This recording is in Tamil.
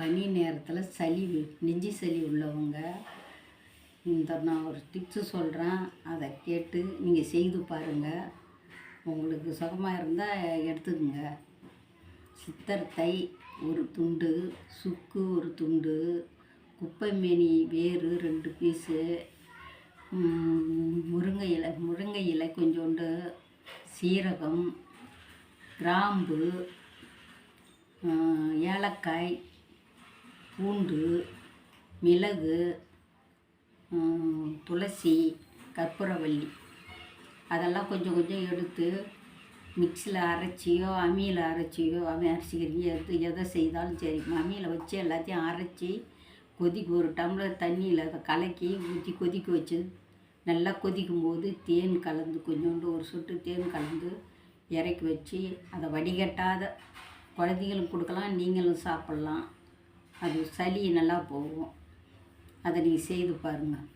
பனி நேரத்தில் சளி நெஞ்சு சளி உள்ளவங்க இந்த நான் ஒரு டிப்ஸு சொல்கிறேன் அதை கேட்டு நீங்கள் செய்து பாருங்கள் உங்களுக்கு சுகமாக இருந்தால் எடுத்துக்கோங்க. சித்தர்த்தை ஒரு துண்டு சுக்கு ஒரு துண்டு குப்பைமேனி வேறு ரெண்டு பீஸு முருங்கை இலை முருங்கை இலை கொஞ்சோண்டு சீரகம் கிராம்பு ஏலக்காய் பூண்டு மிளகு துளசி கற்பூரவல்லி அதெல்லாம் கொஞ்சம் கொஞ்சம் எடுத்து மிக்சியில் அரைச்சியோ அம்மியில் அரைச்சியோ அம்மி அரைச்சிக்கிறீங்க எது எதை செய்தாலும் சரி அம்மியில் வச்சு எல்லாத்தையும் அரைச்சி கொதிக்க ஒரு டம்ளர் தண்ணியில் அதை கலக்கி ஊற்றி கொதிக்க வச்சு நல்லா கொதிக்கும் போது தேன் கலந்து கொஞ்சோண்டு ஒரு சொட்டு தேன் கலந்து இறக்கி வச்சு அதை வடிகட்டாத குழந்தைகளுக்கு கொடுக்கலாம் நீங்களும் சாப்பிட்லாம். அது சளி நல்லா போகும். அதை நீங்கள் செய்து பாருங்கள்